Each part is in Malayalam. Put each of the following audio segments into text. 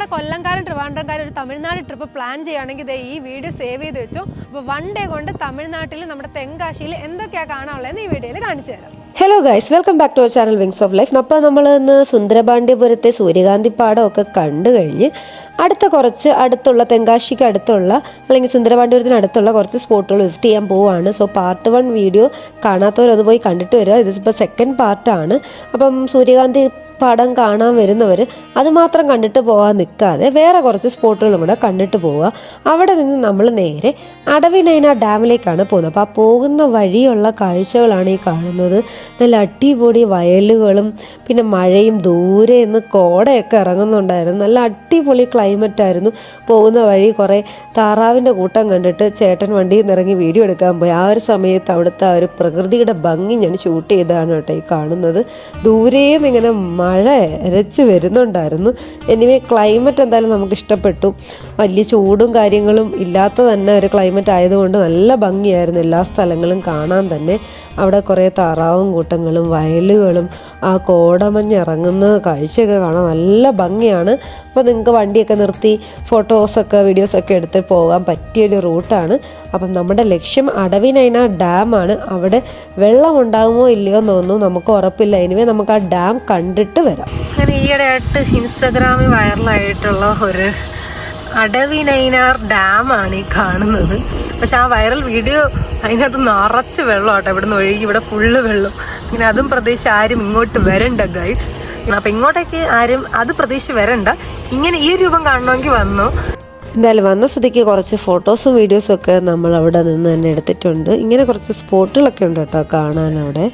നമ്മുടെ കൊല്ലംകാരൻ ട്രിവാൻഡ്രംകാരൻ ഒരു തമിഴ്നാട് ട്രിപ്പ് പ്ലാൻ ചെയ്യുകയാണെങ്കിൽ ദേ ഈ വീഡിയോ സേവ് ചെയ്ത് വെച്ചു. അപ്പോൾ വൺ ഡേ കൊണ്ട് തമിഴ്നാട്ടിൽ നമ്മുടെ തെങ്കാശിയിൽ എന്തൊക്കെയാണ് കാണാനുള്ളതെന്ന് ഈ വീഡിയോയിൽ കാണിച്ചു തരാം. Hello guys welcome back to our channel wings of life അപ്പോൾ നമ്മൾ ഇന്ന് സുന്ദരപാണ്ഡ്യപുരത്തെ സൂര്യകാന്തി പാടമൊക്കെ കണ്ടു കഴിഞ്ഞ് അടുത്ത കുറച്ച് അടുത്തുള്ള തെങ്കാശിക്ക് അടുത്തുള്ള അല്ലെങ്കിൽ സുന്ദരപാണ്ഡ്യപുരത്തിന് അടുത്തുള്ള കുറച്ച് സ്പോട്ടുകൾ വിസിറ്റ് ചെയ്യാൻ പോവുകയാണ് സോ പാർട്ട് വൺ വീഡിയോ കാണാത്തവർ അത് പോയി കണ്ടിട്ട് വരിക. ഇതിപ്പോൾ സെക്കൻഡ് പാർട്ടാണ് അപ്പം സൂര്യകാന്തി പടം കാണാൻ വരുന്നവർ അതുമാത്രം കണ്ടിട്ട് പോകാൻ നിൽക്കാതെ വേറെ കുറച്ച് സ്പോട്ടുകളും കൂടെ കണ്ടിട്ട് പോവുക. അവിടെ നിന്ന് നമ്മൾ നേരെ അടവിനൈന ഡാമിലേക്കാണ് പോകുന്നത്. അപ്പോൾ ആ പോകുന്ന വഴിയുള്ള കാഴ്ചകളാണ് ഈ കാണുന്നത്. നല്ല അടിപൊളി വയലുകളും പിന്നെ മഴയും ദൂരെ നിന്ന് കോടയൊക്കെ ഇറങ്ങുന്നുണ്ടായിരുന്നു. നല്ല അടിപൊളി ക്ലൈമറ്റ് ആയിരുന്നു. പോകുന്ന വഴി കുറേ താറാവിന്റെ കൂട്ടം കണ്ടിട്ട് ചേട്ടൻ വണ്ടിയിൽ നിന്ന് ഇറങ്ങി വീഡിയോ എടുക്കാൻ പോയി. ആ ഒരു സമയത്ത് അവിടുത്തെ ആ ഒരു പ്രകൃതിയുടെ ഭംഗി ഞാൻ ഷൂട്ട് ചെയ്തതാണ് കേട്ടോ ഈ കാണുന്നത്. ദൂരേന്ന് ഇങ്ങനെ മഴ അരച്ച് വരുന്നുണ്ടായിരുന്നു. എനിവേ ക്ലൈമറ്റ് എന്തായാലും നമുക്ക് ഇഷ്ടപ്പെട്ടു. വലിയ ചൂടും കാര്യങ്ങളും ഇല്ലാത്ത തന്നെ ഒരു ക്ലൈമറ്റ് ആയതുകൊണ്ട് നല്ല ഭംഗിയായിരുന്നു എല്ലാ സ്ഥലങ്ങളും കാണാൻ തന്നെ. അവിടെ കുറേ താറാവും കൂട്ടങ്ങളും വയലുകളും ആ കോടമഞ്ഞിറങ്ങുന്ന കാഴ്ചയൊക്കെ കാണാൻ നല്ല ഭംഗിയാണ്. അപ്പോൾ നിങ്ങൾക്ക് വണ്ടിയൊക്കെ നിർത്തി ഫോട്ടോസൊക്കെ വീഡിയോസൊക്കെ എടുത്ത് പോകാൻ പറ്റിയൊരു റൂട്ടാണ് അപ്പം നമ്മുടെ ലക്ഷ്യം അടവിനൈന ഡാമാണ് അവിടെ വെള്ളം ഉണ്ടാകുമോ ഇല്ലയോ എന്നൊന്നും നമുക്ക് ഉറപ്പില്ല. ഇനിവേ നമുക്ക് ആ ഡാം കണ്ടിട്ട് വരാം. അങ്ങനെ ഈയിടെയായിട്ട് ഇൻസ്റ്റഗ്രാമിൽ വൈറലായിട്ടുള്ള ഒരു അടവിനൈനാർ ഡാമാണ് ഈ കാണുന്നത്. പക്ഷെ ആ വൈറൽ വീഡിയോ അതിനകത്ത് നിറച്ച് വെള്ളം ആട്ടോ നിന്ന് ഒഴുകി. ഇവിടെ ഫുള്ള് വെള്ളം. ഇങ്ങനെ അതും പ്രതീക്ഷിച്ച് ആരും ഇങ്ങോട്ട് വരണ്ട ഗൈസ് അപ്പം ഇങ്ങോട്ടേക്ക് ആരും അത് പ്രതീക്ഷിച്ച് വരണ്ട. ഇങ്ങനെ ഈ രൂപം കാണണമെങ്കിൽ വന്നു. എന്തായാലും വന്ന സ്ഥിതിക്ക് കുറച്ച് ഫോട്ടോസും വീഡിയോസും ഒക്കെ നമ്മൾ അവിടെ നിന്ന് തന്നെ എടുത്തിട്ടുണ്ട്. ഇങ്ങനെ കുറച്ച് സ്പോട്ടുകളൊക്കെ ഉണ്ട് കേട്ടോ കാണാൻ അവിടെ.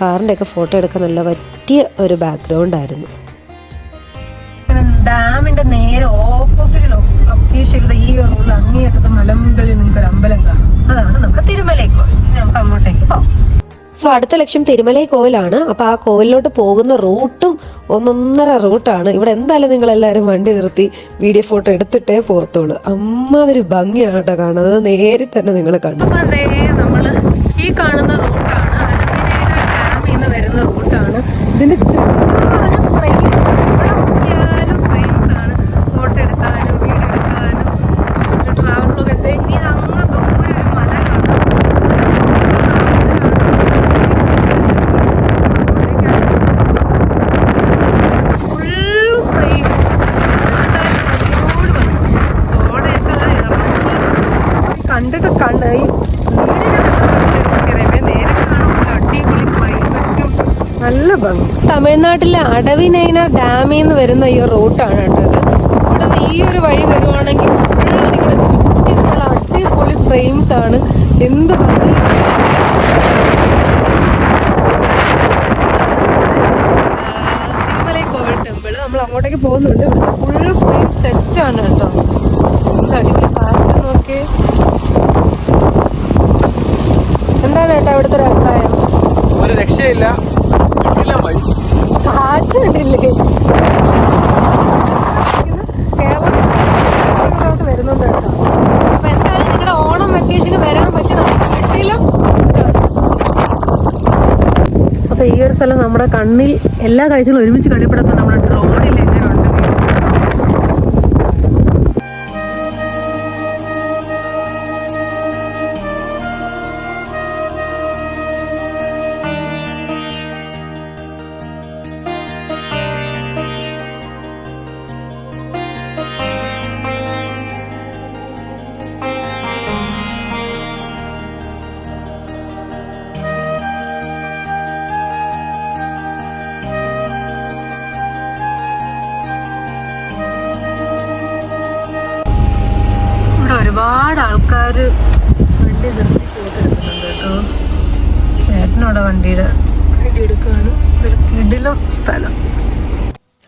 കാറിന്റെ ഒക്കെ ഫോട്ടോ എടുക്കാൻ നല്ല പറ്റിയ ഒരു ബാക്ക്ഗ്രൗണ്ട് ആയിരുന്നു. ഡാമിന്റെ നേരെ ഓപ്പോസിറ്റ് ലൊക്കേഷൻ ഈ റോഡ് അങ്ങേയറ്റത്തെ മലമുകളിൽ നിങ്ങൾക്ക് ഒരു അമ്പലം കാണാം. അതാണ് നമ്മുടെ തിരുമലേക്ക് ഇനി നമുക്ക് അങ്ങോട്ടേക്ക് പോകാം. സോ അടുത്ത ലക്ഷ്യം തിരുമലൈ കോവിലാണ്. അപ്പോൾ ആ കോവിലിലോട്ട് പോകുന്ന റൂട്ടും ഒന്നൊന്നര റൂട്ടാണ്. ഇവിടെ എന്തായാലും നിങ്ങൾ എല്ലാവരും വണ്ടി നിർത്തി വീഡിയോ ഫോട്ടോ എടുത്തിട്ടേ പോകത്തുള്ളൂ. അമ്മാതിരി ഭംഗിയാണ് കേട്ടോ കാണുന്നത്. നേരിട്ട് തന്നെ നിങ്ങൾ കണ്ടു. അപ്പൊ നമ്മൾ ഈ കാണുന്ന റൂട്ടാണ്. വരുന്ന റൂട്ടാണ്. ഇതിന്റെ ചുറ്റും പറഞ്ഞ ഫ്രെയിംസ് എവിടെ നോക്കിയാലും ഫ്രെയിംസ് ആണ് ഫോട്ടോ എടുക്കാനും വീഡിയോ എടുക്കാനും ഒരു ട്രാവൽ ബ്ലോഗ് എടുത്ത് ഇനി ഇത് അങ്ങ് ദൂരെ ഒരു മല കാണാം ഫുള്ള് ഫ്രെയിം കോടയൊക്കെ ദാ ഇറങ്ങി കണ്ടിട്ട് കണ്ട് ഈ വീഡിയോ നേരിട്ട് കാണുമ്പോൾ അടിപൊളി ക്ലൈമറ്റും നല്ല ഭംഗി തമിഴ്നാട്ടിലെ അടവിനൈന ഡാമിൽ നിന്ന് വരുന്ന ഈ റൂട്ടാണ് കേട്ടോ ഇത്. ഇവിടെ ഈ ഒരു വഴി വരുവാണെങ്കിൽ നിങ്ങളുടെ ചുറ്റി നല്ല അടിപൊളി ഫ്രെയിംസ് ആണ്. എന്ത് ഭംഗി. അങ്ങോട്ടേക്ക് പോകുന്നുണ്ട്. ഇവിടുത്തെ ഫുൾ ഫ്രെയിം സെറ്റ് ആണ് കേട്ടോ. എന്ത് അടിപൊളി കാറ്റ് നോക്കിയേ. എന്താണ് കേട്ടോ ഇവിടുത്തെ ഒരു അഭിപ്രായം? ഒരു രക്ഷയില്ല. കണ്ടില്ലേ ഓണം വരാൻ അപ്പൊ ഈ ഒരു സ്ഥലം നമ്മുടെ കണ്ണിൽ എല്ലാ കാഴ്ചകളും ഒരുമിച്ച് കളിപ്പെടുത്താൻ നമ്മുടെ ആൾക്കാർ വണ്ടി നിർത്തി ഷൂട്ട് എടുക്കുന്നുണ്ട് കേട്ടോ. ചേട്ടനോടെ വണ്ടിയുടെ വണ്ടി എടുക്കുകയാണ് ഇതൊരു കിടിലം സ്ഥലം.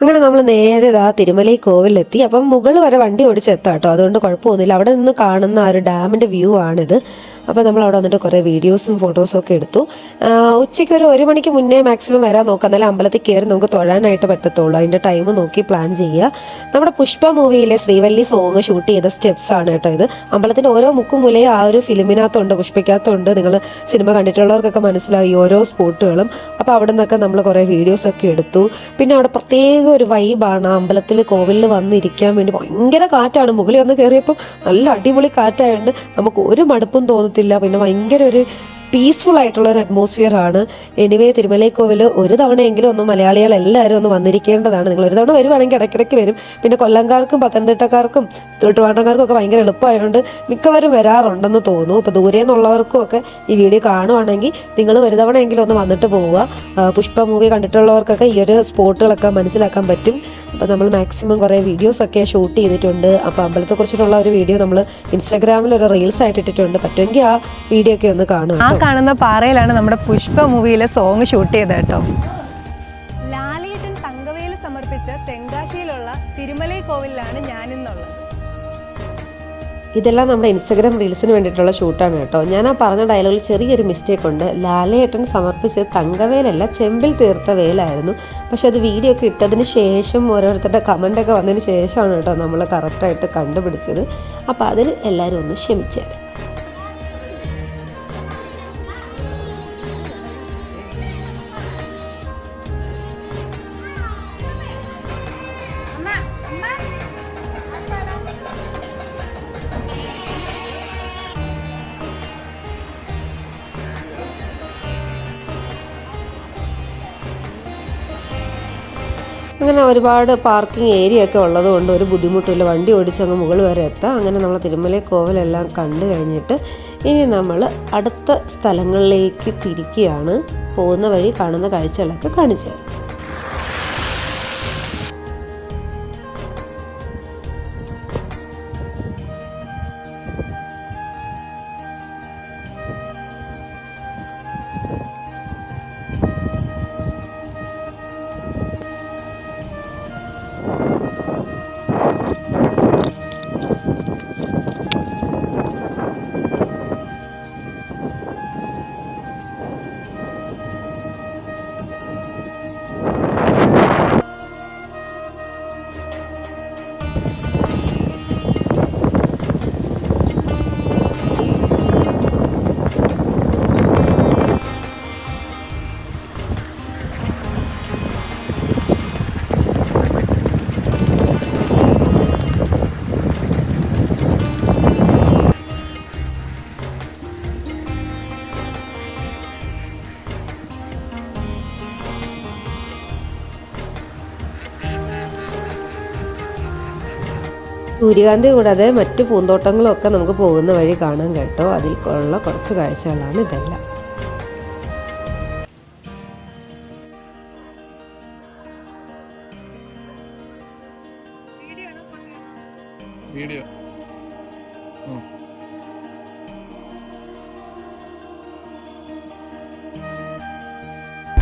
അങ്ങനെ നമ്മൾ നേരെ ആ തിരുമലൈ കോവിലെത്തി. അപ്പം മുകൾ വരെ വണ്ടി ഓടിച്ചെത്താം കേട്ടോ. അതുകൊണ്ട് കുഴപ്പമൊന്നുമില്ല. അവിടെ നിന്ന് കാണുന്ന ആ ഒരു ഡാമിന്റെ വ്യൂ ആണിത്. അപ്പോൾ നമ്മൾ അവിടെ വന്നിട്ട് കുറേ വീഡിയോസും ഫോട്ടോസും ഒക്കെ എടുത്തു. ഉച്ചയ്ക്ക് ഒരു ഒരു മണിക്ക് മുന്നേ മാക്സിമം വരാൻ നോക്കുക എന്നാലും അമ്പലത്തിൽ കയറി നമുക്ക് തൊഴാനായിട്ട് പറ്റത്തുള്ളൂ. അതിന്റെ ടൈം നോക്കി പ്ലാൻ ചെയ്യുക. നമ്മുടെ പുഷ്പ മൂവിയിലെ ശ്രീവല്ലി സോങ് ഷൂട്ട് ചെയ്ത സ്റ്റെപ്സ് ആണ് കേട്ടോ ഇത്. അമ്പലത്തിന്റെ ഓരോ മുക്കും മുലയും ആ ഒരു ഫിലിമിനകത്തുണ്ട് പുഷ്പയ്ക്കകത്തുണ്ട് നിങ്ങൾ സിനിമ കണ്ടിട്ടുള്ളവർക്കൊക്കെ മനസ്സിലായി ഓരോ സ്പോട്ടുകളും അപ്പോൾ അവിടെ നിന്നൊക്കെ നമ്മൾ കുറേ വീഡിയോസ് ഒക്കെ എടുത്തു. പിന്നെ അവിടെ പ്രത്യേക ഒരു വൈബാണ് അമ്പലത്തിൽ കോവിലിൽ വന്നിരിക്കാൻ വേണ്ടി ഭയങ്കര കാറ്റാണ്. മുകളിൽ വന്ന് കയറിയപ്പോൾ നല്ല അടിപൊളി കാറ്റായതുകൊണ്ട് നമുക്ക് ഒരു മടുപ്പും തോന്നത്തില്ല പിന്നെ ഭയങ്കര ഒരു പീസ്ഫുൾ ആയിട്ടുള്ള ഒരു അറ്റ്മോസ്ഫിയർ ആണ്. എനിവേ തിരുമലൈക്കോവിൽ ഒരു തവണയെങ്കിലും ഒന്ന് മലയാളികൾ എല്ലാവരും ഒന്ന് വന്നിരിക്കേണ്ടതാണ്. നിങ്ങൾ ഒരു തവണ വരുവാണെങ്കിൽ ഇടയ്ക്കിടയ്ക്ക് വരും. പിന്നെ കൊല്ലംകാർക്കും പത്തനംതിട്ടക്കാർക്കും തൊട്ടുപാട്ടക്കാർക്കും ഒക്കെ ഭയങ്കര എളുപ്പമായതുകൊണ്ട് മിക്കവരും വരാറുണ്ടെന്ന് തോന്നുന്നു. അപ്പോൾ ദൂരെ നിന്നുള്ളവർക്കും ഒക്കെ ഈ വീഡിയോ കാണുവാണെങ്കിൽ നിങ്ങൾ ഒരു തവണയെങ്കിലും ഒന്ന് വന്നിട്ട് പോവുക. പുഷ്പ മൂവി കണ്ടിട്ടുള്ളവർക്കൊക്കെ ഈ ഒരു സ്പോട്ടുകളൊക്കെ മനസ്സിലാക്കാൻ പറ്റും. അപ്പോൾ നമ്മൾ മാക്സിമം കുറേ വീഡിയോസൊക്കെ ഷൂട്ട് ചെയ്തിട്ടുണ്ട്. അപ്പോൾ അമ്പലത്തെ കുറിച്ചിട്ടുള്ള ഒരു വീഡിയോ നമ്മൾ ഇൻസ്റ്റാഗ്രാമിൽ ഒരു റീൽസ് ആയിട്ട് ഇട്ടിട്ടുണ്ട് പറ്റുമെങ്കിൽ ആ വീഡിയോ ഒക്കെ ഒന്ന് കാണുക കാണുന്ന പാറയിലാണ് നമ്മുടെ പുഷ്പ മൂവിയിലെ സോങ് ഷൂട്ട് ചെയ്തത് കേട്ടോ. ലാലേട്ടൻ തങ്കവയിൽ സമർപ്പിച്ച തെങ്കാശിയിലുള്ള തിരുമലൈ കോവിലാണ് ഞാനിന്നുള്ളത്. ഇതെല്ലാം നമ്മുടെ ഇൻസ്റ്റഗ്രാം റീൽസിന് വേണ്ടിയിട്ടുള്ള ഷൂട്ടാണ് കേട്ടോ. ഞാൻ ആ പറഞ്ഞ ഡയലോഗിൽ ചെറിയൊരു മിസ്റ്റേക്ക് ഉണ്ട്. ലാലേട്ടൻ സമർപ്പിച്ചത് തങ്കവേലല്ല ചെമ്പിൽ തീർത്ത വേലായിരുന്നു. പക്ഷെ അത് വീഡിയോ ഒക്കെ ഇട്ടതിന് ശേഷം ഓരോരുത്തരുടെ കമന്റൊക്കെ വന്നതിന് ശേഷമാണ് കേട്ടോ നമ്മൾ കറക്റ്റായിട്ട് കണ്ടുപിടിച്ചത്. അപ്പോൾ അതിന് എല്ലാവരും ഒന്ന് ക്ഷമിച്ചേരും. അങ്ങനെ ഒരുപാട് പാർക്കിംഗ് ഏരിയ ഒക്കെ ഉള്ളതുകൊണ്ട് ഒരു ബുദ്ധിമുട്ടില്ല. വണ്ടി ഓടിച്ചങ്ങ് മുകളിൽ വരെ എത്താം. അങ്ങനെ നമ്മൾ തിരുമല കോവലെല്ലാം കണ്ടു കഴിഞ്ഞിട്ട് ഇനി നമ്മൾ അടുത്ത സ്ഥലങ്ങളിലേക്ക് തിരിക്കുകയാണ്. പോകുന്ന വഴി കാണുന്ന കാഴ്ചകളൊക്കെ കാണിച്ചു തരാം. സൂര്യകാന്തി കൂടാതെ മറ്റു പൂന്തോട്ടങ്ങളൊക്കെ നമുക്ക് പോകുന്ന വഴി കാണാൻ കേട്ടോ. അതിൽ ഉള്ള കുറച്ച് കാഴ്ചകളാണ് ഇതെല്ലാം. വീഡിയോ.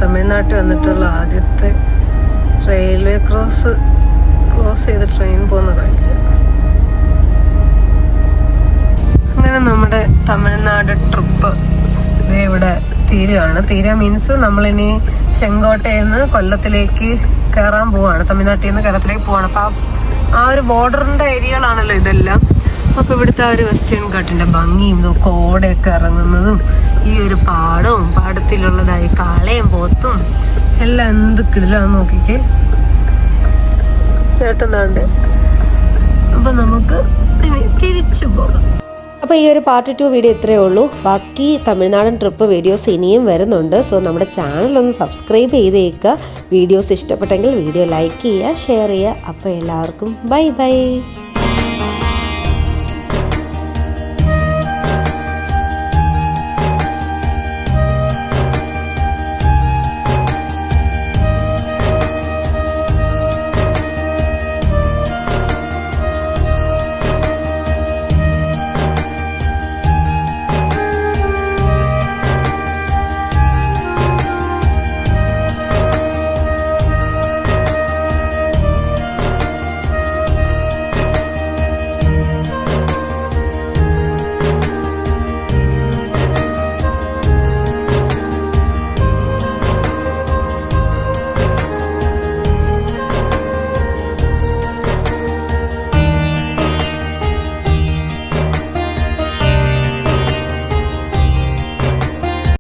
തമിഴ്നാട്ടിൽ വന്നിട്ടുള്ള ആദ്യത്തെ റെയിൽവേ ക്രോസ് ക്രോസ് ചെയ്ത് ട്രെയിൻ പോകുന്ന കാഴ്ച. അങ്ങനെ നമ്മുടെ തമിഴ്നാട് ട്രിപ്പ് ഇവിടെ തീരുകയാണ് തീര മീൻസ് നമ്മളിനി ചെങ്കോട്ടയിൽ നിന്ന് കൊല്ലത്തിലേക്ക് കയറാൻ പോവാണ്. തമിഴ്നാട്ടിൽ നിന്ന് കേരളത്തിലേക്ക് പോവാണ്. അപ്പം ആ- ഒരു ബോർഡറിന്റെ ഏരിയകളാണല്ലോ ഇതെല്ലാം. അപ്പൊ ഇവിടുത്തെ ആ ഒരു വെസ്റ്റേൺ ഘാട്ടിന്റെ ഭംഗിയും കോടയൊക്കെ ഇറങ്ങുന്നതും ഈ ഒരു പാടവും പാടത്തിലുള്ളതായി കാളയും പോത്തും എല്ലാം എന്ത് കിടിലാന്ന് നോക്കിക്കേ. ചേട്ടനാണ്ട് അപ്പൊ നമുക്ക് തിരിച്ചു പോകാം. അപ്പോൾ ഈ ഒരു പാർട്ട് ടു വീഡിയോ ഇത്രയേ ഉള്ളൂ. ബാക്കി തമിഴ്നാടൻ ട്രിപ്പ് വീഡിയോസ് ഇനിയും വരുന്നുണ്ട്. സോ നമ്മുടെ ചാനൽ ഒന്ന് സബ്സ്ക്രൈബ് ചെയ്തേക്കുക. വീഡിയോസ് ഇഷ്ടപ്പെട്ടെങ്കിൽ വീഡിയോ ലൈക്ക് ചെയ്യുക ഷെയർ ചെയ്യുക. അപ്പോൾ എല്ലാവർക്കും ബൈ ബൈ